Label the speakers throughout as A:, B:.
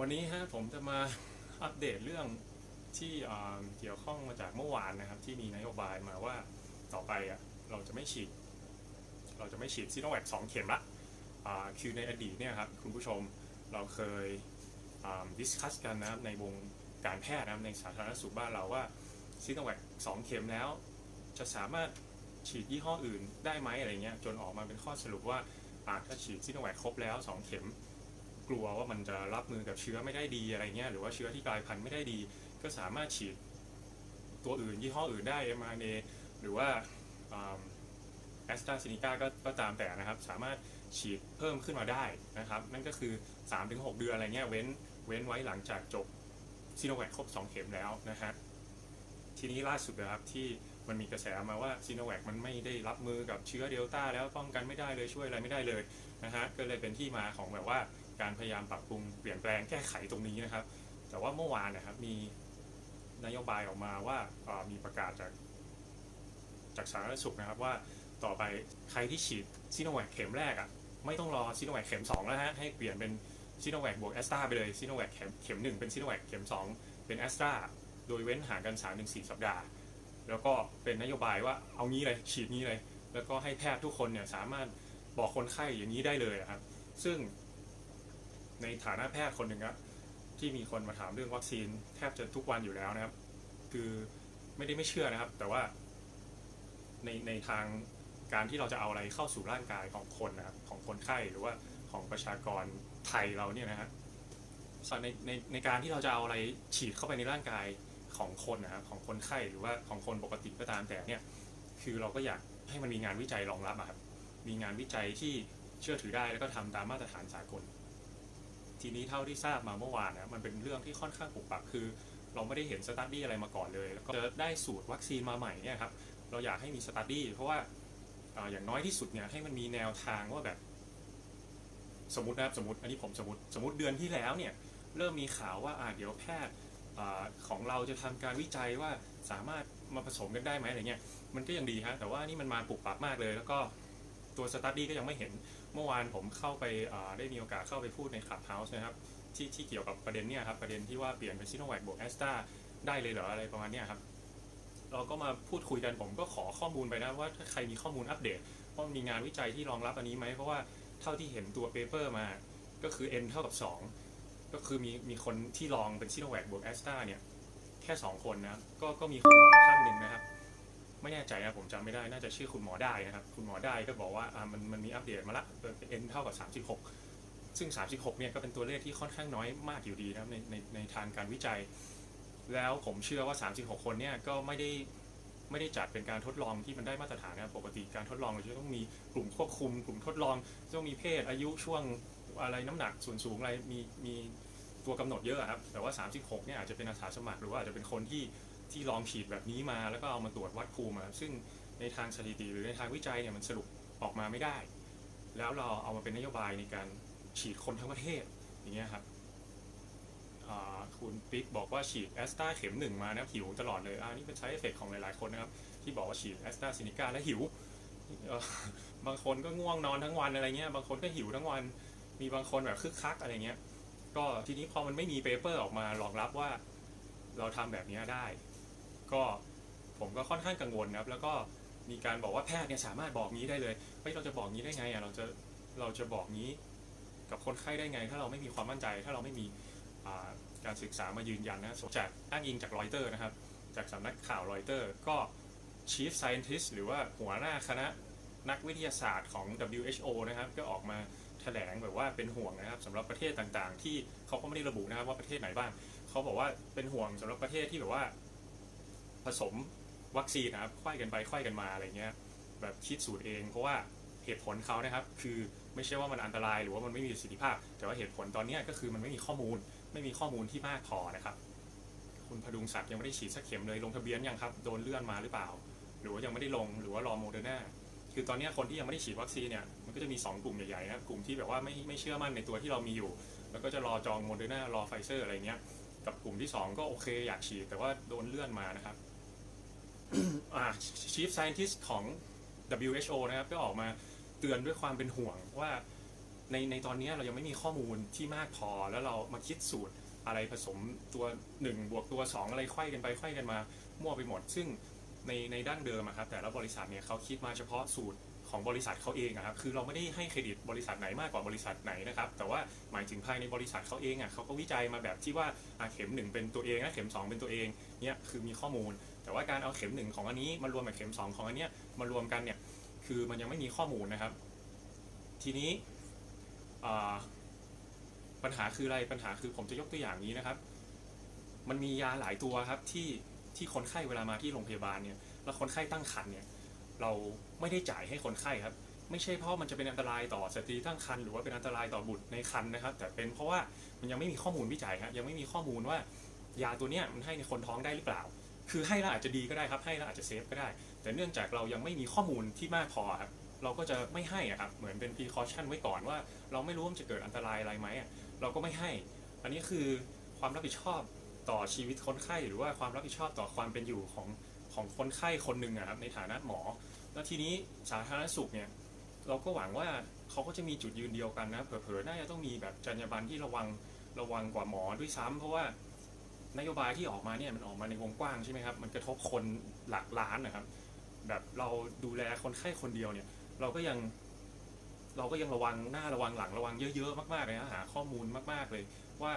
A: วันนี้ฮะผมจะมาอัปเดตเรื่องที่เกี่ยวข้องมาจากเมื่อวานนะครับ ที่มีนโยบายมาว่าต่อไปอะเราจะไม่ฉีด เราจะไม่ฉีดซีโนแวคสองเข็มละคือในอดีตเนี่ยครับคุณผู้ชมเราเคยดิสคัสกันนะครับในวงการแพทย์นะครับในสาธารณสุขบ้านเราว่าซีโนแวคสองเข็มแล้ว จะสามารถฉีดยี่ห้ออื่นได้ไหมอะไรเงี้ยจนออกมาเป็นข้อสรุปว่าถ้าฉีดซีโนแวคครบแล้วสองเข็ม กลัวว่ามันจะรับมือกับเชื้อไม่ได้ดีอะไรเงี้ยหรือว่าเชื้อที่กลายพันธุ์ไม่ได้ดี ก็สามารถฉีดตัวอื่นยี่ห้ออื่นได้ mRNA หรือว่าแอสตราเซเนกาก็ก็ตามแต่นะครับ สามารถฉีดเพิ่มขึ้นมาได้นะครับ นั่นก็คือ 3-6 เดือนอะไรเงี้ยเว้นเว้นไว้หลังจากจบซีโนแวคครบ 2 เข็มแล้วนะฮะทีนี้ล่าสุดนะครับที่มันมีกระแสมาว่าซีโนแวคมันไม่ได้รับมือกับเชื้อเดลต้าแล้วป้องกันไม่ได้เลยช่วยอะไรไม่ได้เลยนะฮะก็เลยเป็นที่มาของแบบว่า การพยายามปรับปรุงเปลี่ยนแปลงแก้ไขตรงนี้นะครับ แต่ว่าเมื่อวานนะครับมีนโยบายออกมาว่ามีประกาศจากจากสาธารณสุขนะครับว่าต่อไปใครที่ฉีดซีโนแวคเข็มแรกอะไม่ต้องรอซีโนแวคเข็ม2แล้วฮะให้เปลี่ยนเป็นซีโนแวคบวกแอสตราไปเลยซีโนแวคเข็มเข็มหนึ่งเป็นซีโนแวคเข็ม 2 เป็นแอสตราโดยเว้นห่างกัน 3-4 สัปดาห์ แล้วก็เป็นนโยบายว่าเอางี้เลยฉีดนี้เลย แล้วก็ให้แพทย์ทุกคนเนี่ยสามารถบอกคนไข้อย่างนี้ได้เลยครับ ซึ่ง ในฐานะแพทย์คนหนึ่งครับที่มีคนมาถามเรื่องวัคซีนแทบจะทุกวันอยู่แล้วนะครับ คือไม่ได้ไม่เชื่อนะครับ แต่ว่าในในทางการที่เราจะเอาอะไรเข้าสู่ร่างกายของคนนะครับของคนไข้หรือว่าของประชากรไทยเราเนี่ยนะฮะในในในการที่เราจะเอาอะไรฉีดเข้าไปในร่างกายของคนนะครับของคนไข้หรือว่าของคนปกติก็ตามแต่เนี่ยคือเราก็อยากให้มันมีงานวิจัยรองรับอะครับมีงานวิจัยที่เชื่อถือได้แล้วก็ทำตามมาตรฐานสากล ทีนี้เท่าที่ทราบมาเมื่อวานนะมันเป็นเรื่องที่ค่อนข้างปุกปักคือ เราไม่ได้เห็นสตัดดี้อะไรมาก่อนเลยแล้วก็จะได้สูตรวัคซีนมาใหม่เนี่ยครับเราอยากให้มีสตัดดี้เพราะว่าอย่างน้อยที่สุดเนี่ยให้มันมีแนวทางว่าแบบ สมมตินะครับสมมติอันนี้ผมสมมติสมมติเดือนที่แล้วเนี่ยเริ่มมีข่าวว่าอ่าเดี๋ยวแพทย์ของเราจะทำการวิจัยว่าสามารถมาผสมกันได้ไหมอะไรเงี้ยมันก็ยังดีฮะแต่ว่านี่มันมาปุกปักมากเลย แล้วก็ตัวสตัดดี้ก็ยังไม่เห็น มื่อวานผมเข้าไปได้มีโอกาสเข้าไปพูดในคลับเฮาส์นะครับที่ที่เกี่ยวกับประเด็นเนี่ยครับประเด็นที่ว่าเปลี่ยนเป็นซิโนแวคบวกแอสตราได้เลยเหรออะไรประมาณเนี้ยครับเราก็มาพูดคุยกันผมก็ขอข้อมูลไปนะว่าถ้าใครมีข้อมูลอัปเดตว่าะมีงานวิจัยที่รองรับอันนี้ไหมเพราะว่าเท่าที่เห็นตัวเปเปอร์มาก็คือ n เท่ากับ 2 ก็คือมีมีคนที่ลองเป็นซิโนแวคบวกแอสตราเนี่ยแค่ 2 คนนะก็ก็มีคุณหมอท่านหนึ่งนะครับ ไม่แน่ใจนะผมจำไม่ได้น่าจะชื่อคุณหมอได้นะครับ คุณหมอได้ก็บอกว่าอ่ามันมันมีอัปเดตมาละเป็น n เท่ากับ 36 ซึ่ง 36เนี่ยก็เป็นตัวเลขที่ค่อนข้างน้อยมากอยู่ดีนะครับในในในทางการวิจัย แล้วผมเชื่อว่า 36 คนเนี่ยก็ไม่ได้ไม่ได้จัดเป็นการทดลองที่มันได้มาตรฐานนะปกติการทดลองเราจะต้องมีกลุ่มควบคุม กลุ่มทดลองจะต้องมีเพศอายุช่วงอะไรน้ำหนักส่วนสูงอะไรมีมีตัวกำหนดเยอะครับแต่ว่า 36เนี่ยอาจจะเป็นอาสาสมัครหรือว่าอาจจะเป็นคนที่ ที่ลองฉีดแบบนี้มา แล้วก็เอามาตรวจวัดภูมิอะซึ่งในทางสถิติหรือในทางวิจัยเนี่ยมันสรุปออกมาไม่ได้ แล้วเราเอามาเป็นนโยบายในการฉีดคนทั้งประเทศอย่างเงี้ยครับคุณปิ๊กบอกว่าฉีดแอสตราเข็มหนึ่งมานะหิวตลอดเลยอ่านี่เป็นใช้เอฟเฟกของหลายๆคนนะครับ ที่บอกว่าฉีดแอสตราซเนกาแล้วหิว บางคนก็ง่วงนอนทั้งวันอะไรเงี้ย บางคนก็หิวทั้งวัน มีบางคนแบบคึกคักอะไรเงี้ย ก็ทีนี้พอมันไม่มีเปเปอร์ออกมารองรับว่าเราทำแบบนี้ได้ ก็ผมก็ค่อนข้างกังวลนะครับ แล้วก็มีการบอกว่าแพทย์เนี่ยสามารถบอกงี้ได้เลยเฮ้ยเราจะบอกงี้ได้ไงอะเราจะเราจะบอกงี้กับคนไข้ได้ไง ถ้าเราไม่มีความมั่นใจ ถ้าเราไม่มีการศึกษามายืนยันนะจากอ้างอิงจากรอยเตอร์นะครับ จากสำนักข่าวรอยเตอร์ก็ Chief Scientist หรือว่าหัวหน้าคณะนักวิทยาศาสตร์ของ WHO นะครับ ก็ออกมาแถลงแบบว่าเป็นห่วงนะครับสำหรับประเทศต่างๆ ที่เขาก็ไม่ได้ระบุนะครับว่าประเทศไหนบ้าง เขาบอกว่าเป็นห่วงสำหรับประเทศที่แบบว่า สมวัคซีนนะครับค่อยกันไปค่อยกันมาอะไรเงี้ยแบบคิดสูตรเอง เพราะว่าเหตุผลเขานะครับ คือไม่ใช่ว่ามันอันตรายหรือว่ามันไม่มีประสิทธิภาพ แต่ว่าเหตุผลตอนนี้ก็คือมันไม่มีข้อมูล ไม่มีข้อมูลที่มากพอนะครับ คุณพดุงศักดิ์ยังไม่ได้ฉีดสักเข็มเลยลงทะเบียนยังครับโดนเลื่อนมาหรือเปล่า หรือว่ายังไม่ได้ลงหรือว่ารอโมเดอร์นาคือตอนนี้คนที่ยังไม่ได้ฉีดวัคซีนเนี่ยมันก็จะมี 2 กลุ่มใหญ่ๆนะครับกลุ่มที่แบบว่าไม่ไม่เชื่อมั่นในตัวที่เรามีอยู่ แล้วก็จะรอจองโมเดอร์นารอไฟเซอร์อะไรเงี้ยกับกลุ่มที่ 2 ก็โอเคอยากฉีดแต่ว่าโดนเลื่อนมานะครับ Chief Scientist ของ WHO นะครับก็ออกมาเตือนด้วยความเป็นห่วงว่าในในตอนนี้เรายังไม่มีข้อมูลที่มากพอแล้วเรามาคิดสูตรอะไรผสมตัว 1 บวกตัว 2 อะไรไข้กันไปไข้กันมามั่วไปหมด ซึ่งในในดั้งเดิมครับแต่ละบริษัทเนี่ยเขาคิดมาเฉพาะสูตร ของบริษัทเขาเองอะครับคือเราไม่ได้ให้เครดิตบริษัทไหนมากกว่าบริษัทไหนนะครับแต่ว่าหมายถึงภายในบริษัทเขาเองอะเขาก็วิจัยมาแบบที่ว่าเข็ม1เป็นตัวเองนะเข็ม 2 เป็นตัวเองเนี่ยคือมีข้อมูล แต่ว่าการเอาเข็ม 1 ของอันนี้มารวมกับเข็ม 2 ของอันเนี้ยมารวมกันเนี่ยคือมันยังไม่มีข้อมูลนะครับ ทีนี้ปัญหาคืออะไรปัญหาคือผมจะยกตัวอย่างนี้นะครับ มันมียาหลายตัวครับที่ที่คนไข้เวลามาที่โรงพยาบาลเนี่ยแล้วคนไข้ตั้งครรภ์เนี่ย เราไม่ได้จ่ายให้คนไข้ครับ ไม่ใช่เพราะมันจะเป็นอันตรายต่อสตรีตั้งครรภ์หรือว่าเป็นอันตรายต่อบุตรในครรภ์นะครับ แต่เป็นเพราะว่ามันยังไม่มีข้อมูลวิจัยครับยังไม่มีข้อมูลว่ายาตัวเนี้ยมันให้ในคนท้องได้หรือเปล่า คือให้แล้วอาจจะดีก็ได้ครับ ให้แล้วอาจจะเซฟก็ได้ แต่เนื่องจากเรายังไม่มีข้อมูลที่มากพอครับเราก็จะไม่ให้อะครับ เหมือนเป็น precaution ไว้ก่อนว่า เราไม่รู้ว่ามันจะเกิดอันตรายอะไรไหมเราก็ไม่ให้ อันนี้คือความรับผิดชอบต่อชีวิตคนไข้หรือว่าความรับผิดชอบต่อความเป็นอยู่ของ ของคนไข้คนหนึ่งอะครับในฐานะหมอ แล้วทีนี้สาธารณสุขเนี่ยเราก็หวังว่าเขาก็จะมีจุดยืนเดียวกันนะเผลอๆน่าจะต้องมีแบบจรรยาบรรณที่ระวังระวังกว่าหมอด้วยซ้ำเพราะว่านโยบายที่ออกมาเนี่ยมันออกมาในวงกว้างใช่ไหมครับมันกระทบคนหลักล้านนะครับ แบบเราดูแลคนไข้คนเดียวเนี่ย เราก็ยังเราก็ยังระวังหน้าระวังหลังระวังเยอะๆมากๆเลยนะหาข้อมูลมากๆเลยว่า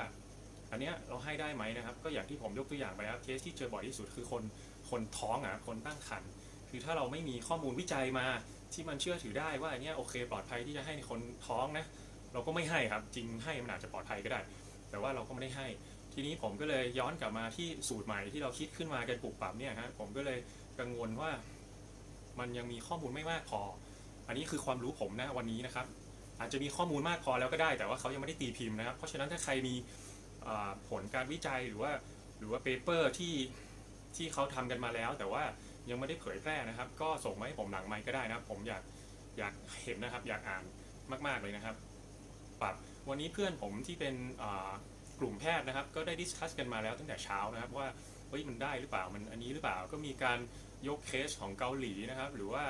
A: อันเนี้ยเราให้ได้ไหมนะครับ ก็อย่างที่ผมยกตัวอย่างไปครับเคสที่เจอบ่อยที่สุดคือคน คนท้องอะคนตั้งครรภ์คือถ้าเราไม่มีข้อมูลวิจัยมาที่มันเชื่อถือได้ว่าอันเนี้ยโอเค ปลอดภัยที่จะให้คนท้องนะเราก็ไม่ให้ครับ จริงให้มันอาจจะปลอดภัยก็ได้ แต่ว่าเราก็ไม่ได้ให้ ทีนี้ผมก็เลยย้อนกลับมาที่สูตรใหม่ที่เราคิดขึ้นมากันปลูกปรับเนี่ยฮะผมก็เลยกังวลว่า มันยังมีข้อมูลไม่มากพอ อันนี้คือความรู้ผมนะวันนี้นะครับ อาจจะมีข้อมูลมากพอแล้วก็ได้ แต่ว่าเขายังไม่ได้ตีพิมพ์นะครับ เพราะฉะนั้นถ้าใครมีผลการวิจัยหรือว่า หรือว่าเปเปอร์ที่ ที่เขาทำกันมาแล้ว แต่ว่ายังไม่ได้เผยแพร่นะครับ ก็ส่งมาให้ผมหลังไมค์ก็ได้นะครับ ผมอยากอยากเห็นนะครับ อยากอ่านมาก ๆเลยนะครับปรับวันนี้เพื่อนผมที่เป็นกลุ่มแพทย์นะครับ ก็ได้ดิสคัสกันมาแล้วตั้งแต่เช้านะครับว่าเฮ้ยมันได้หรือเปล่ามันอันนี้หรือเปล่าก็มีการยกเคสของเกาหลีนะครับ หรือว่า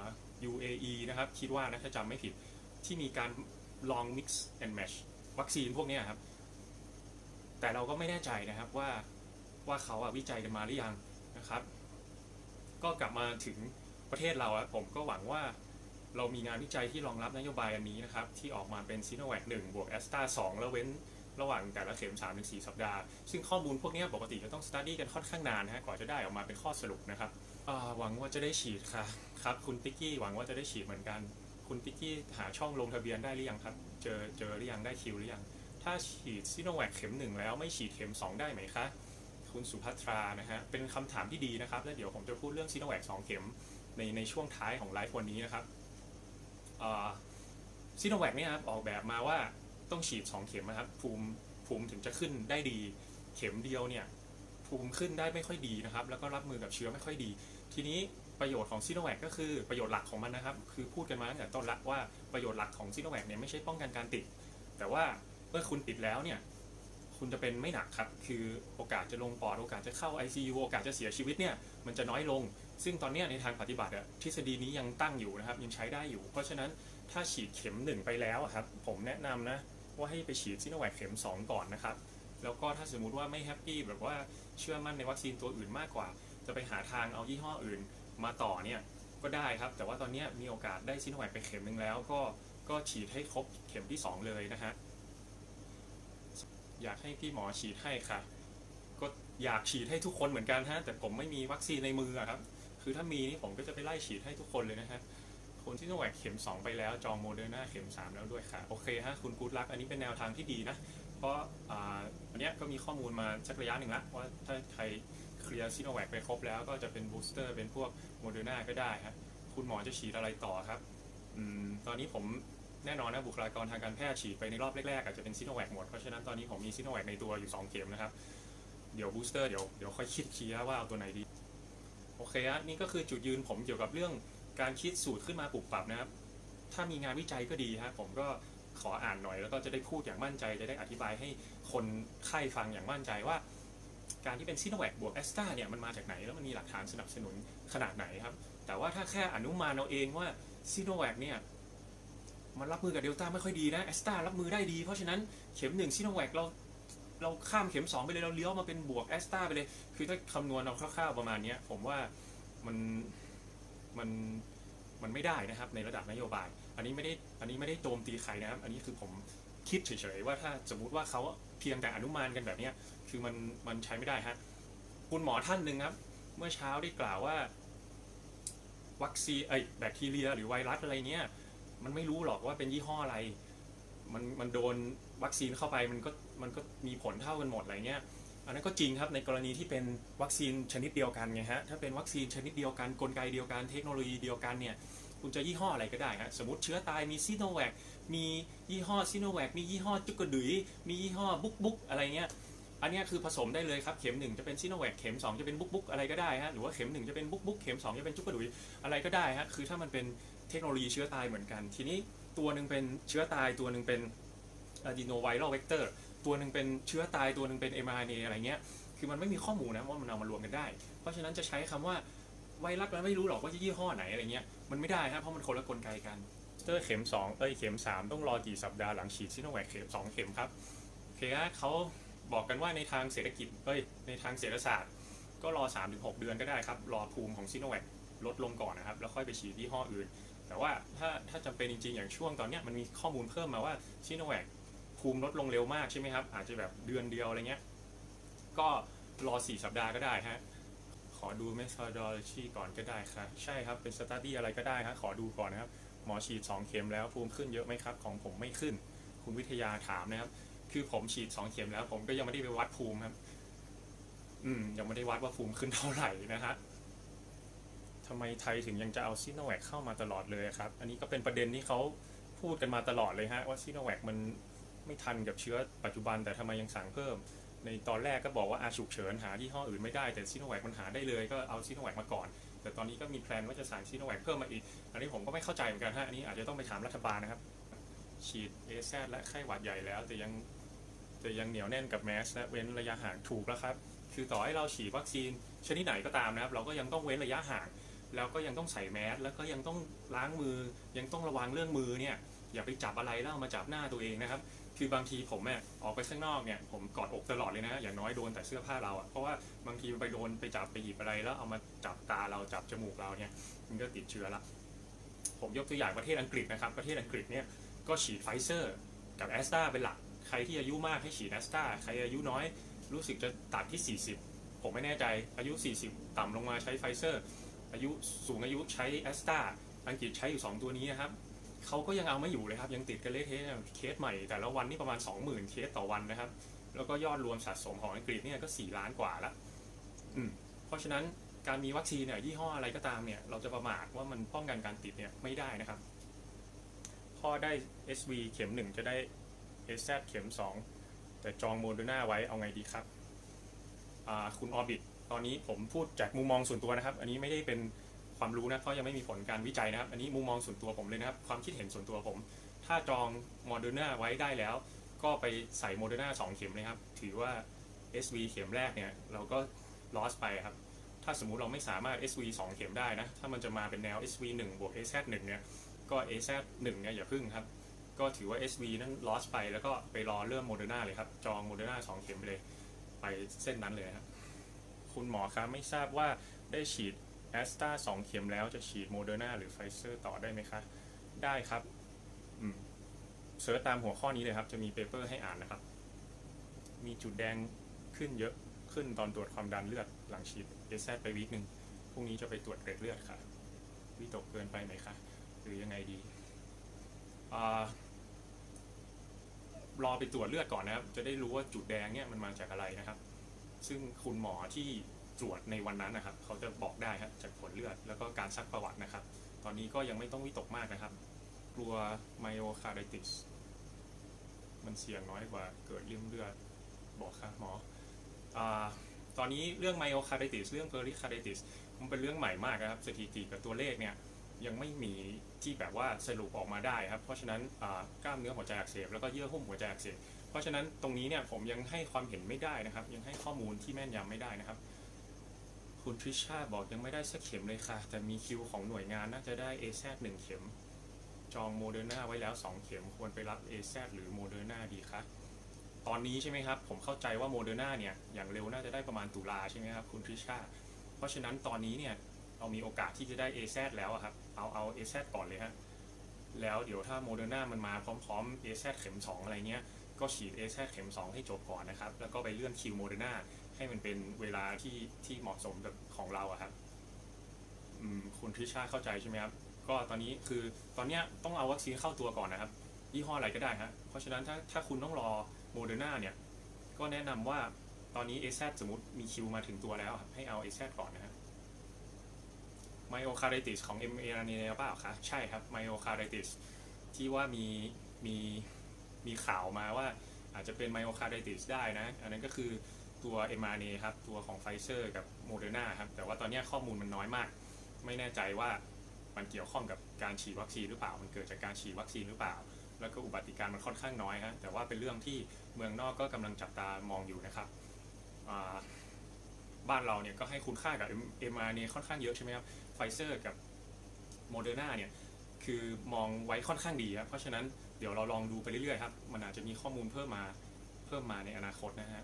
A: า UAE นะครับ คิดว่านะถ้าจำไม่ผิดที่มีการลอง mix and match วัคซีนพวกนี้ครับ แต่เราก็ไม่แน่ใจนะครับว่า ว่าเขาอะวิจัยกันมาหรือยังนะครับ ก็กลับมาถึงประเทศเราผมก็หวังว่าเรามีงานวิจัยที่รองรับนโยบายอันนี้นะครับ ที่ออกมาเป็นซีโนแวค1บวกแอสตรา2แล้วเว้นระหว่างแต่ละเข็ม3-4สัปดาห์ ซึ่งข้อมูลพวกนี้ปกติจะต้องสต u d ดี้กันค่อนข้างนานนะฮะกว่าจะได้ออกมาเป็นข้อสรุปนะครับหวังว่าจะได้ฉีดค่ะครับคุณติ๊กกี้หวังว่าจะได้ฉีดเหมือนกัน คุณติ๊กกี้หาช่องลงทะเบียนได้หรือยังครับ เจอเจอหรือยังได้คิวหรือยัง ถ้าฉีดซิโนแวคเข็มหนึ่งแล้วไม่ฉีดเข็ม 2 ได้ไหมคะ คุณสุภัทรานะฮะเป็นคำถามที่ดีนะครับ แล้วเดี๋ยวผมจะพูดเรื่องซิโนแวคสองเข็มในในช่วงท้ายของไลฟ์วันนี้นะครับซิโนแวคเนี่ยครับออกแบบมาว่าต้องฉีด 2 เข็มนะครับภูมิภูมิถึงจะขึ้นได้ดี เข็มเดียวเนี่ยภูมิขึ้นได้ไม่ค่อยดีนะครับ แล้วก็รับมือกับเชื้อไม่ค่อยดี ทีนี้ประโยชน์ของซิโนแวคก็คือประโยชน์หลักของมันนะครับ คือพูดกันมาตั้งแต่ต้นละว่าประโยชน์หลักของซิโนแวคเนี่ยไม่ใช่ป้องกันการติด แต่ว่าเมื่อคุณติดแล้วเนี่ย คุณจะเป็นไม่หนักครับ คือโอกาสจะลงปอด โอกาสจะเข้า ICU โอกาสจะเสียชีวิตเนี่ย มันจะน้อยลง ซึ่งตอนนี้ในทางปฏิบัติอะทฤษฎีนี้ยังตั้งอยู่นะครับ ยังใช้ได้อยู่ เพราะฉะนั้นถ้าฉีดเข็มหนึ่งไปแล้วครับ ผมแนะนำนะ ว่าให้ไปฉีดซิโนแวคเข็ม 2 ก่อนนะครับ แล้วก็ถ้าสมมุติว่าไม่แฮปปี้แบบว่าเชื่อมั่นในวัคซีนตัวอื่นมากกว่า จะไปหาทางเอายี่ห้ออื่นมาต่อเนี่ยก็ได้ครับ แต่ว่าตอนนี้มีโอกาสได้ซิโนแวคไปเข็มหนึ่งแล้ว ก็ก็ฉีดให้ครบเข็มที่ 2 เลยนะฮะ อยากให้พี่หมอฉีดให้ค่ะ ก็อยากฉีดให้ทุกคนเหมือนกันฮะแต่ผมไม่มีวัคซีนในมืออะครับ คือถ้ามีนี่ผมก็จะไปไล่ฉีดให้ทุกคนเลยนะฮะคนที่ต้องแหวกเข็ม 2 ไปแล้วจองโมเดอร์นาเข็ม 3 แล้วด้วยค่ะ โอเคฮะคุณกูดลักอันนี้เป็นแนวทางที่ดีนะ เพราะอ่าอันเนี้ยก็มีข้อมูลมาสักระยะหนึ่งละว่าถ้าใครเคลียร์ซิโนแวคไปครบแล้วก็จะเป็นบูสเตอร์เป็นพวกโมเดอร์นาก็ได้ฮะคุณหมอจะฉีดอะไรต่อครับอืมตอนนี้ผม แน่นอนนะบุคลากรทางการแพทย์ฉีดไปในรอบแรกๆอาจจะเป็นซิโนแวคหมด เพราะฉะนั้นตอนนี้ผมมีซิโนแวคในตัวอยู่ 2 เข็มนะครับ เดี๋ยวบูสเตอร์เดี๋ยวเดี๋ยวค่อยคิดเคลียร์ว่าเอาตัวไหนดี โอเคฮะนี่ก็คือจุดยืนผมเกี่ยวกับเรื่องการคิดสูตรขึ้นมาปรับปรับนะครับ ถ้ามีงานวิจัยก็ดีฮะผมก็ขออ่านหน่อยแล้วก็จะได้พูดอย่างมั่นใจจะได้อธิบายให้คนไข้ฟังอย่างมั่นใจว่า การที่เป็นซิโนแวคบวกแอสตราเนี่ยมันมาจากไหนแล้วมันมีหลักฐานสนับสนุนขนาดไหนครับแต่ว่าถ้าแค่อนุมานเอาเองว่าซิโนแวคเนี่ย มันรับมือกับเดลต้าไม่ค่อยดีนะแอสตารับมือได้ดี เพราะฉะนั้นเข็มหนึ่งซิโนแวคเราเราข้ามเข็มสองไปเลยเราเลี้ยวมาเป็นบวกแอสตาไปเลย คือถ้าคำนวณเอาคร่าวๆประมาณนี้ผมว่ามันมันมันไม่ได้นะครับในระดับนโยบาย อันนี้ไม่ได้อันนี้ไม่ได้โจมตีใครนะครับ อันนี้คือผมคิดเฉยๆว่าถ้าสมมุติว่าเขาเพียงแต่อนุมานกันแบบนี้คือมันมันใช้ไม่ได้ฮะคุณหมอท่านหนึ่งครับ เมื่อเช้าได้กล่าวว่า วัคซีนไอยแบคทีเรีย หรือไวรัสอะไรเนี้ย มันไม่รู้หรอกว่าเป็นยี่ห้ออะไร มันมันโดนวัคซีนเข้าไปมันก็มันก็มีผลเท่ากันหมดอะไรเงี้ย อันนั้นก็จริงครับในกรณีที่เป็นวัคซีนชนิดเดียวกันไงฮะ ถ้าเป็นวัคซีนชนิดเดียวกันกลไกเดียวกันเทคโนโลยีเดียวกันเนี่ยคุณจะยี่ห้ออะไรก็ได้ฮะ สมมติเชื้อตายมีซีโนแวค มียี่ห้อซีโนแวค มียี่ห้อจุกกระดุย มียี่ห้อบุ๊กบุ๊กอะไรเงี้ย อันนี้คือผสมได้เลยครับเข็มหนึ่งจะเป็นซีโนแวค เข็มสองจะเป็นบุ๊กบุ๊กอะไรก็ได้ฮะ หรือว่าเข็มหนึ่งจะเป็นบุ๊กบุ๊กเข็มสองจะเป็นจุกกระดุยอะไรก็ได้ฮะ คือถ้ามันเป็น เทคโนโลยีเชื้อตายเหมือนกัน ทีนี้ตัวหนึ่งเป็นเชื้อตายตัวหนึ่งเป็นอะดีโนไวรัลเวกเตอร์ตัวหนึ่งเป็นเชื้อตายตัวหนึ่งเป็น mRNA อะไรเงี้ยคือมันไม่มีข้อมูลนะว่ามันเอามารวมกันได้ เพราะฉะนั้นจะใช้คำว่าไวรัสมันไม่รู้หรอกว่าจะยี่ห้อไหนอะไรเงี้ยมันไม่ได้ครับเพราะมันคนละกลไกกันเตอร์เข็ม2เอ้ยเข็ม 3 ต้องรอกี่สัปดาห์หลังฉีดซิโนแวคเข็ม2เข็มครับโอเคฮะเขาบอกกันว่าในทางเศรษฐกิจเอ้ยในทางเศรษฐศาสตร์ ก็รอ 3-6 เดือนก็ได้ครับ รอภูมิของซิโนแวคลดลงก่อนนะครับ แล้วค่อยไปฉีดยี่ห้ออื่น แต่ว่าถ้าถ้าจำเป็นจริงๆ อย่างช่วงตอนเนี้ยมันมีข้อมูลเพิ่มมาว่าซิโนแวคภูมิลดลงเร็วมากใช่ไหมครับ อาจจะแบบเดือนเดียวอะไรเงี้ย ก็รอ 4 สัปดาห์ก็ได้ฮะ ขอดู methodology ก่อนก็ได้ครับ ใช่ครับ เป็น study อะไรก็ได้ครับขอดูก่อนนะครับ หมอฉีด 2 เข็มแล้วภูมิขึ้นเยอะไหมครับ ของผมไม่ขึ้น คุณวิทยาถามนะครับ คือผมฉีด 2 เข็มแล้ว ผมก็ยังไม่ได้ไปวัดภูมิครับ อืม ยังไม่ได้วัดว่าภูมิขึ้นเท่าไหร่นะฮะ ทำไมไทยถึงยังจะเอาซีโนแวคเข้ามาตลอดเลยครับ อันนี้ก็เป็นประเด็นที่เขาพูดกันมาตลอดเลยฮะว่าซีโนแวคมันไม่ทันกับเชื้อปัจจุบันแต่ทำไมยังสั่งเพิ่ม ในตอนแรกก็บอกว่าอาฉุกเฉินหาที่ห้ออื่นไม่ได้แต่ซีโนแวคมันหาได้เลยก็เอาซีโนแวคมาก่อน แต่ตอนนี้ก็มีแพลนว่าจะสั่งซีโนแวคเพิ่มมาอีก อันนี้ผมก็ไม่เข้าใจเหมือนกันฮะอันนี้อาจจะต้องไปถามรัฐบาลนะครับ ฉีดเอซและไข้หวัดใหญ่แล้ว แต่ยังแต่ยังเหนียวแน่นกับแมสและเว้นระยะห่างถูกแล้วครับ คือต่อให้เราฉีดวัคซีนชนิดไหนก็ตามนะครับ เราก็ยังต้องเว้นระยะห่าง แล้วก็ยังต้องใส่แมสแล้วก็ยังต้องล้างมือ ยังต้องระวังเรื่องมือเนี่ยอย่าไปจับอะไรแล้วมาจับหน้าตัวเองนะครับ คือบางทีผมเนี่ยออกไปข้างนอกเนี่ยผมกอดอกตลอดเลยนะอย่างน้อยโดนแต่เสื้อผ้าเราอะเพราะว่าบางทีไปโดนไปจับไปหยิบอะไรแล้วเอามาจับตาเราจับจมูกเราเนี่ยมันก็ติดเชื้อละผมยกตัวอย่างประเทศอังกฤษนะครับประเทศอังกฤษเนี่ยก็ฉีดไฟเซอร์กับแอสตราเป็นหลักใครที่อายุมากให้ฉีดแอสตราใครอายุน้อยรู้สึกจะตัดที่ 40 ผมไม่แน่ใจอายุ 40 ต่ำลงมาใช้ไฟเซอร์ อายุสูงอายุใช้แอสตาอังกฤษใช้อยู่ 2 ตัวนี้นะครับเขาก็ยังเอาไม่อยู่เลยครับ ยังติดกันเละเทะเคสใหม่แต่ละวันนี่ประมาณ 20,000 เคสต่อวันนะครับ แล้วก็ยอดรวมสะสมของอังกฤษเนี่ยก็ 4 ล้านกว่าละอืมเพราะฉะนั้นการมีวัคซีนเนี่ยยี่ห้ออะไรก็ตามเนี่ยเราจะประมาทว่ามันป้องกันการติดเนี่ยไม่ได้นะครับพอได้ SV เข็ม 1 จะได้ SZ เข็ม 2 แต่จองโมเดอร์นาไว้เอาไงดีครับคุณออบิท ตอนนี้ผมพูดจากมุมมองส่วนตัวนะครับ อันนี้ไม่ได้เป็นความรู้นะเพราะยังไม่มีผลการวิจัยนะครับ อันนี้มุมมองส่วนตัวผมเลยนะครับ ความคิดเห็นส่วนตัวผม ถ้าจองโมเดอร์นาไว้ได้แล้ว ก็ไปใส่โมเดอร์นาสองเข็มเลยครับ ถือว่า SV เข็มแรกเนี่ยเราก็ loss ไปครับ ถ้าสมมุติเราไม่สามารถ SV 2 เข็มได้นะ ถ้ามันจะมาเป็นแนว SV 1บวก AZ 1เนี่ย ก็ AZ 1เนี่ยอย่าพึ่งครับ ก็ถือว่า SV นั้น loss ไปแล้วก็ไปรอเริ่มโมเดอร์นาเลยครับ จองโมเดอร์นาสองเข็มไปเลย ไปเส้นนั้นเลยครับ คุณหมอครับไม่ทราบว่าได้ฉีดแอสตราสองเข็มแล้วจะฉีดโมเดอร์นาหรือไฟเซอร์ต่อได้ไหมคะ ได้ครับเสิร์ชตามหัวข้อนี้เลยครับ จะมีเปเปอร์ให้อ่านนะครับ มีจุดแดงขึ้นเยอะขึ้นตอนตรวจความดันเลือดหลังฉีดเอซไปวีคหนึ่งพรุ่งนี้จะไปตรวจเกร็ดเลือดค่ะวิตกเกินไปไหมคะหรือยังไงดีอรอไปตรวจเลือดก่อนนะครับ จะได้รู้ว่าจุดแดงเนี่ยมันมาจากอะไรนะครับ ซึ่งคุณหมอที่ตรวจในวันนั้นนะครับ เขาจะบอกได้ครับจากผลเลือดแล้วก็การซักประวัตินะครับ ตอนนี้ก็ยังไม่ต้องวิตกมากนะครับ กลัวไมโอคาร์ดติสมันเสี่ยงน้อยกว่าเกิดริ่มเลือดบอกค่ะหมออตอนนี้เรื่องไมโอคาร์ดติสเรื่องเพอริคาร์ดติสมันเป็นเรื่องใหม่มากนะครับสถิติกับตัวเลขเนี่ยยังไม่มีที่แบบว่าสรุปออกมาได้ครับ เพราะฉะนั้นกล้ามเนื้อหัวใจอักเสบแล้วก็เยื่อหุ้มหัวใจอักเสบ เพราะฉะนั้นตรงนี้เนี่ยผมยังให้ความเห็นไม่ได้นะครับ ยังให้ข้อมูลที่แม่นยำไม่ได้นะครับ คุณทริชชาบอกยังไม่ได้สักเข็มเลยค่ะ แต่มีคิวของหน่วยงานน่าจะได้ a z 1เข็ม จองโมเดอร์นาไว้แล้ว 2 เข็มควรไปรับ AZ หรือโมเดอร์นาดีคะตอนนี้ใช่ไหมครับ ผมเข้าใจว่าโมเดอร์นาเนี่ยอย่างเร็วน่าจะได้ประมาณตุลาใช่ไหมครับคุณทริชาเพราะฉะนั้นตอนนี้เนี่ยเรามีโอกาสที่จะได้ AZ แล้วครับเอาเอา AZ ก่อนเลยฮะแล้วเดี๋ยวถ้าโมเดอร์นามันมาพร้อมๆ AZ เข็ม 2 อะไรเงี้ย ก็ฉีด AZ เข็ม 2 ให้จบก่อนนะครับ แล้วก็ไปเลื่อนคิวโมเดอร์นาให้มันเป็นเวลาที่ที่เหมาะสมแบบของเราอะครับคุณทิชาเข้าใจใช่ไหมครับ ก็ตอนนี้คือตอนนี้ต้องเอาวัคซีนเข้าตัวก่อนนะครับ ยี่ห้ออะไรก็ได้ฮะเพราะฉะนั้นถ้าถ้าคุณต้องรอโมเดอร์นาเนี่ย ก็แนะนำว่าตอนนี้ AZ สมมติมีคิวมาถึงตัวแล้วครับ ให้เอา AZ ก่อนนะฮะไมโอคาร์ดติสของ m a r n a เปล่าคะใช่ครับไมโอคาร์ดติสที่ว่ามีมี มีข่าวมาว่าอาจจะเป็นไมโอคาร์ดติสได้นะ อันนั้นก็คือตัว m r n a ครับตัวของไฟเซอร์กับโมเดอร์นาครับ แต่ว่าตอนนี้ข้อมูลมันน้อยมาก ไม่แน่ใจว่ามันเกี่ยวข้องกับการฉีดวัคซีนหรือเปล่า มันเกิดจากการฉีดวัคซีนหรือเปล่า แล้วก็อุบัติการมันค่อนข้างน้อยฮะแต่ว่าเป็นเรื่องที่เมืองนอกก็กำลังจับตามองอยู่นะครับบ้านเราเนี่ยก็ให้คุณค่ากับ m r n a ค่อนข้างเยอะใช่ไหมครับไฟเซอร์กับโมเดอร์นาเนี่ย คือมองไว้ค่อนข้างดีครับเพราะฉะนั้นเดี๋ยวเราลองดูไปเรื่อยๆครับมันอาจจะมีข้อมูลเพิ่มมาเพิ่มมาในอนาคตนะฮะ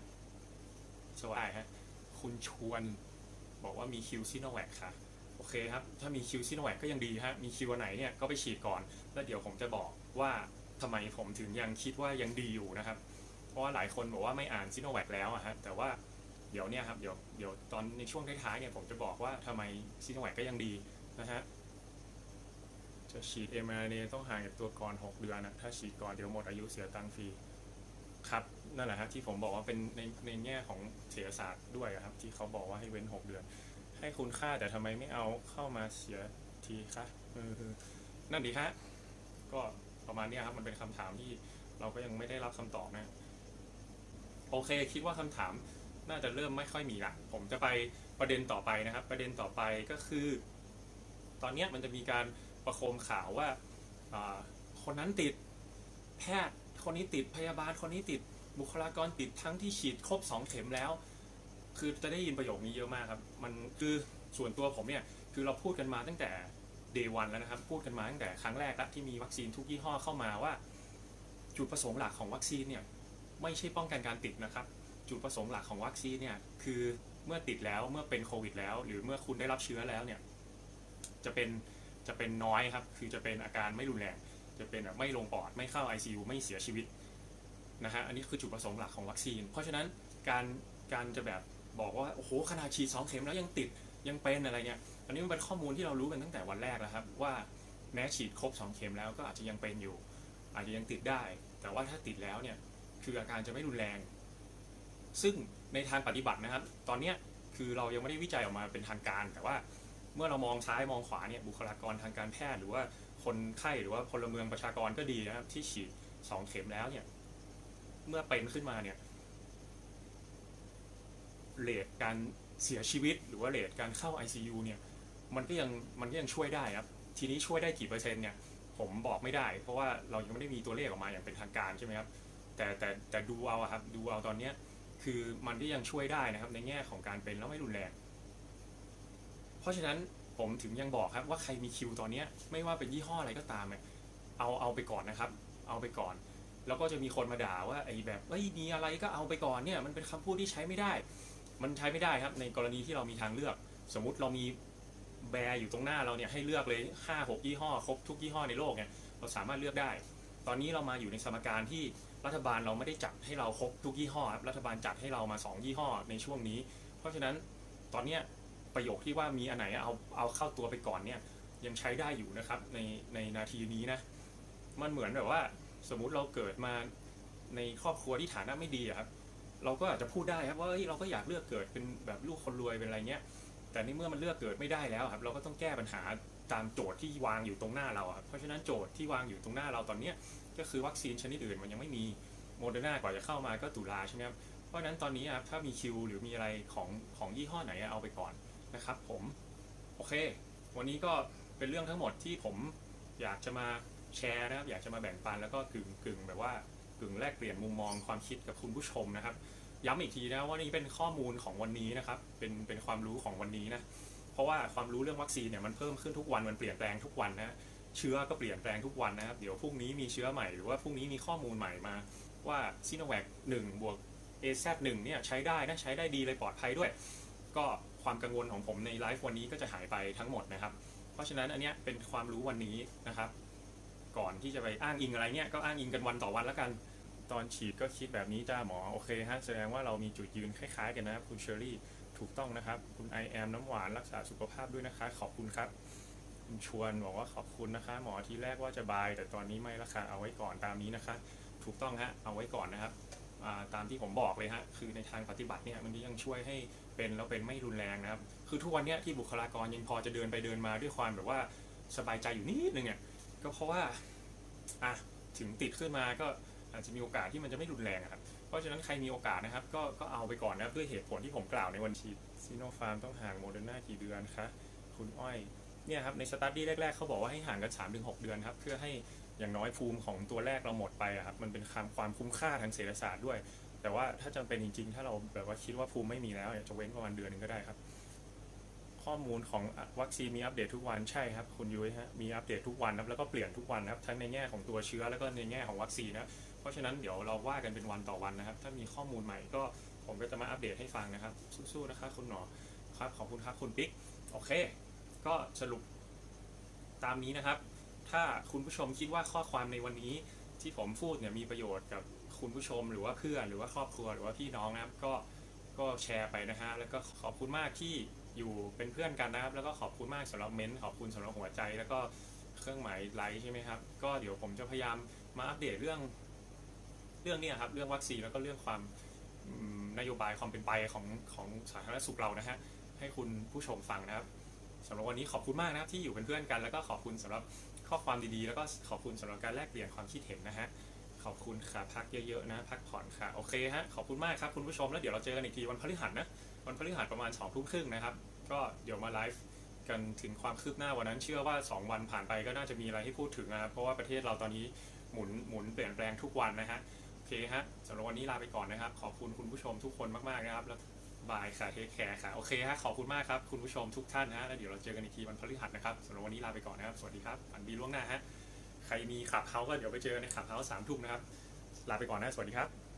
A: สวัสดีฮะคุณชวนบอกว่ามีคิวซิโนแวคค่ะโอเคครับ ถ้ามีคิวซิโนแวคก็ยังดีฮะ มีคิววันไหนเนี่ยก็ไปฉีดก่อน แล้วเดี๋ยวผมจะบอกว่าทำไมผมถึงยังคิดว่ายังดีอยู่นะครับ เพราะว่าหลายคนบอกว่าไม่อ่านซิโนแวคแล้วอะฮะ แต่ว่าเดี๋ยวเนี่ยครับ เดี๋ยว เดี๋ยวตอนในช่วงท้ายๆเนี่ยผมจะบอกว่าทำไมซิโนแวคก็ยังดีนะฮะ จะฉีด m r n a ต้องห่างจากตัวก่อน 6 เดือนนะถ้าฉีดก่อนเดี๋ยวหมดอายุเสียตังค์ฟรีครับนั่นแหละฮะที่ผมบอกว่าเป็นในในแง่ของเศรษฐศาสตร์ด้วยครับ ที่เขาบอกว่าให้เว้น 6 เดือน ให้คุณค่าแต่ทำไมไม่เอาเข้ามาเสียทีคะนั่นดีฮะก็ประมาณนี้ครับมันเป็นคำถามที่เราก็ยังไม่ได้รับคำตอบนะ โอเค คิดว่าคำถามน่าจะเริ่มไม่ค่อยมีละผมจะไปประเด็นต่อไปนะครับ ประเด็นต่อไปก็คือ ตอนนี้มันจะมีการ ประโคมข่าวว่าคนนั้นติดแพทย์คนนี้ติดพยาบาลคนนี้ติดบุคลากรติดทั้งที่ฉีดครบสองเข็มแล้ว คือจะได้ยินประโยคนี้เยอะมากครับ มันคือส่วนตัวผมเนี่ยคือเราพูดกันมาตั้งแต่ day one แล้วนะครับ พูดกันมาตั้งแต่ครั้งแรกแล้วที่มีวัคซีนทุกยี่ห้อเข้ามาว่า จุดประสงค์หลักของวัคซีนเนี่ยไม่ใช่ป้องกันการติดนะครับ จุดประสงค์หลักของวัคซีนเนี่ยคือเมื่อติดแล้วเมื่อเป็นโควิดแล้ว หรือเมื่อคุณได้รับเชื้อแล้วเนี่ยจะเป็น จะเป็นน้อยครับ คือจะเป็นอาการไม่รุนแรง จะเป็นแบบไม่ลงปอด ไม่เข้า ICU ไม่เสียชีวิตนะฮะ อันนี้คือจุดประสงค์หลักของวัคซีน เพราะฉะนั้นการการจะแบบบอกว่า โอ้โห ขนาดฉีดสองเข็มแล้วยังติดยังเป็นอะไรเงี้ย อันนี้มันเป็นข้อมูลที่เรารู้กันตั้งแต่วันแรกแล้วครับ ว่าแม้ฉีดครบสองเข็มแล้วก็อาจจะยังเป็นอยู่ อาจจะยังติดได้ แต่ว่าถ้าติดแล้วเนี่ย คืออาการจะไม่รุนแรง ซึ่งในทางปฏิบัตินะครับ ตอนเนี้ยคือเรายังไม่ได้วิจัยออกมาเป็นทางการ แต่ว่า เมื่อเรามองซ้ายมองขวาเนี่ยบุคลากรทางการแพทย์หรือว่าคนไข้หรือว่าพลเมืองประชากรก็ดีนะครับ ที่ฉีดสองเข็มแล้วเนี่ย เมื่อเป็นขึ้นมาเนี่ยเรทการเสียชีวิต หรือว่าเรทการเข้า ICU เนี่ย มันก็ยังมันก็ยังช่วยได้ครับ ทีนี้ช่วยได้กี่เปอร์เซ็นต์เนี่ย ผมบอกไม่ได้ เพราะว่าเรายังไม่ได้มีตัวเลขออกมาอย่างเป็นทางการใช่ไหมครับ แต่แต่แต่ดูเอาครับ ดูเอาตอนเนี้ยคือมันก็ยังช่วยได้นะครับ ในแง่ของการเป็นแล้วไม่รุนแรง เพราะฉะนั้นผมถึงยังบอกครับว่าใครมีคิวตอนนี้ไม่ว่าเป็นยี่ห้ออะไรก็ตามเนี่ยเอาเอาไปก่อนนะครับ เอาไปก่อน แล้วก็จะมีคนมาด่าว่าไอ้แบบเอ้ยมีอะไรก็เอาไปก่อนเนี่ยมันเป็นคำพูดที่ใช้ไม่ได้ มันใช้ไม่ได้ครับ ในกรณีที่เรามีทางเลือก สมมุติเรามีแบร์อยู่ตรงหน้าเราเนี่ยให้เลือกเลยห้าหกยี่ห้อครบทุกยี่ห้อในโลกเนี่ยเราสามารถเลือกได้ ตอนนี้เรามาอยู่ในสมการที่รัฐบาลเราไม่ได้จัดให้เราครบทุกยี่ห้อครับรัฐบาลจัดให้เรามาสองยี่ห้อในช่วงนี้ เพราะฉะนั้นตอนเนี้ย ประโยคที่ว่ามีอันไหนเอาเอาเข้าตัวไปก่อนเนี่ยยังใช้ได้อยู่นะครับในในนาทีนี้นะมันเหมือนแบบว่าสมมุติเราเกิดมาในครอบครัวที่ฐานะไม่ดีครับเราก็อาจจะพูดได้ครับว่าเราก็อยากเลือกเกิดเป็นแบบลูกคนรวยเป็นอะไรเงี้ยแต่ในเมื่อมันเลือกเกิดไม่ได้แล้วครับเราก็ต้องแก้ปัญหาตามโจทย์ที่วางอยู่ตรงหน้าเราครับเพราะฉะนั้นโจทย์ที่วางอยู่ตรงหน้าเราตอนนี้ก็คือวัคซีนชนิดอื่นมันยังไม่มีโมเดอร์นากว่าจะเข้ามาก็ตุลาใช่ไหมครับเพราะฉะนั้นตอนนี้ครับถ้ามีคิวหรือมีอะไรของของยี่ห้อไหนเอาไปก่อน นะครับผมโอเค วันนี้ก็เป็นเรื่องทั้งหมดที่ผมอยากจะมาแชร์นะครับ อยากจะมาแบ่งปันแล้วก็กึ่งกึ่งแบบว่ากึ่งแลกเปลี่ยนมุมมองความคิดกับคุณผู้ชมนะครับ ย้ำอีกทีนะว่านี่เป็นข้อมูลของวันนี้นะครับ เป็นเป็นความรู้ของวันนี้นะเพราะว่าความรู้เรื่องวัคซีนเนี่ยมันเพิ่มขึ้นทุกวันมันเปลี่ยนแปลงทุกวันนะเชื้อก็เปลี่ยนแปลงทุกวันนะครับ เดี๋ยวพรุ่งนี้มีเชื้อใหม่หรือว่าพรุ่งนี้มีข้อมูลใหม่มา ว่าซีโนแวค1บวก AZ1 เนี่ยใช้ได้นะใช้ได้ดีเลยปลอดภัยด้วย ก็ ความกังวลของผมในไลฟ์วันนี้ก็จะหายไปทั้งหมดนะครับ เพราะฉะนั้นอันเนี้ยเป็นความรู้วันนี้นะครับ ก่อนที่จะไปอ้างอิงอะไรเนี่ยก็อ้างอิงกันวันต่อวันแล้วกัน ตอนฉีดก็คิดแบบนี้จ้าหมอโอเคฮะแสดงว่าเรามีจุดยืนคล้ายๆ กันนะครับคุณเชอรี่ถูกต้องนะครับ คุณ I am น้ำหวานรักษาสุขภาพด้วยนะคะ ขอบคุณครับคุณชวนบอกว่าขอบคุณนะคะ หมอที่แรกว่าจะบาย แต่ตอนนี้ไม่ละค่ะเอาไว้ก่อนตามนี้นะคะ ถูกต้องฮะเอาไว้ก่อนนะครับ ตามที่ผมบอกเลยฮะคือในทางปฏิบัติเนี่ยมันยังช่วยให้เป็นแล้วเป็นไม่รุนแรงนะครับ คือทุกวันนี้ที่บุคลากรยังพอจะเดินไปเดินมาด้วยความแบบว่าสบายใจอยู่นิดนึงเนี่ยก็เพราะว่าอะถึงติดขึ้นมาก็อาจจะมีโอกาสที่มันจะไม่รุนแรงครับ เพราะฉะนั้นใครมีโอกาสนะครับ ก็ก็เอาไปก่อนนะครับด้วยเหตุผลที่ผมกล่าวในวันฉีดซีโนฟาร์มต้องห่างโมเดอร์นากี่เดือนคะคุณอ้อยเนี่ยครับในสตาร์ดี้แรก ๆเขาบอกว่าให้ห่างกัน3-6 เดือนครับเพื่อให้ อย่างน้อยภูมิของตัวแรกเราหมดไปอะครับมันเป็นความความคุ้มค่าทางเศรษฐศาสตร์ด้วย แต่ว่าถ้าจำเป็นจริงๆ ถ้าเราแบบว่าคิดว่าภูมิไม่มีแล้วเนี่ยจะเว้นประมาณเดือนหนึงก็ได้ครับ ข้อมูลของวัคซีนมีอัปเดตทุกวันใช่ครับคุณยุ้ยฮะมีอัปเดตทุกวันครับแล้วก็เปลี่ยนทุกวันครับทั้งในแง่ของตัวเชื้อแล้วก็ในแง่ของวัคซีนนะเพราะฉะนั้นเดี๋ยวเราว่ากันเป็นวันต่อวันนะครับ ถ้ามีข้อมูลใหม่ก็ผมก็จะมาอัปเดตให้ฟังนะครับ สู้ๆนะคะคุณหมอครับขอบคุณครับคุณปิ๊กโอเค ก็สรุปตามนี้นะครับ ถ้าคุณผู้ชมคิดว่าข้อความในวันนี้ที่ผมพูดเนี่ยมีประโยชน์กับคุณผู้ชมหรือว่าเพื่อนหรือว่าครอบครัวหรือว่าพี่น้องนะครับก็ก็แชร์ไปนะฮะแล้วก็ขอบคุณมากที่อยู่เป็นเพื่อนกันนะครับ แล้วก็ขอบคุณมากสำหรับเม้นต์ขอบคุณสำหรับหัวใจ แล้วก็เครื่องหมายไลค์ใช่ไหมครับ ก็เดี๋ยวผมจะพยายามมาอัปเดตเรื่องเรื่องเนี้ครับเรื่องวัคซีนแล้วก็เรื่องความอืมนโยบายความเป็นไปของของสาธารณสุขเรานะฮะให้คุณผู้ชมฟังนะครับสำหรับวันนี้ขอบคุณมากนะครับที่อยู่เป็นเพื่อนกัน แล้วก็ขอบคุณสำหรับ ข้อความดีๆ แล้วก็ขอบคุณสำหรับการแลกเปลี่ยนความคิดเห็นนะฮะ ขอบคุณค่ะพักเยอะๆนะ พักผ่อนค่ะ โอเคฮะ ขอบคุณมากครับคุณผู้ชม แล้วเดี๋ยวเราเจอกันอีกทีวันพฤหัสนะ วันพฤหัสประมาณสองทุ่มครึ่งนะครับ ก็เดี๋ยวมาไลฟ์กันถึงความคืบหน้าวันนั้น เชื่อว่า 2 วันผ่านไปก็น่าจะมีอะไรให้พูดถึงนะครับ เพราะว่าประเทศเราตอนนี้หมุนหมุนเปลี่ยนแปลงทุกวันนะฮะ โอเคฮะสำหรับวันนี้ลาไปก่อนนะครับ ขอบคุณคุณผู้ชมทุกคนมากๆนะครับแล้ว บายค่ะเทคแคร์ค่ะ โอเคฮะขอบคุณมากครับ คุณผู้ชมทุกท่านนะแล้วเดี๋ยวเราเจอกันอีกทีวันพฤหัสนะครับสำหรับวันนี้ลาไปก่อนนะครับ สวัสดีครับฝันดีล่วงหน้าฮะใครมีขับเขาก็เดี๋ยวไปเจอในขับเขาสามทุ่มนะครับลาไปก่อนนะสวัสดีครับ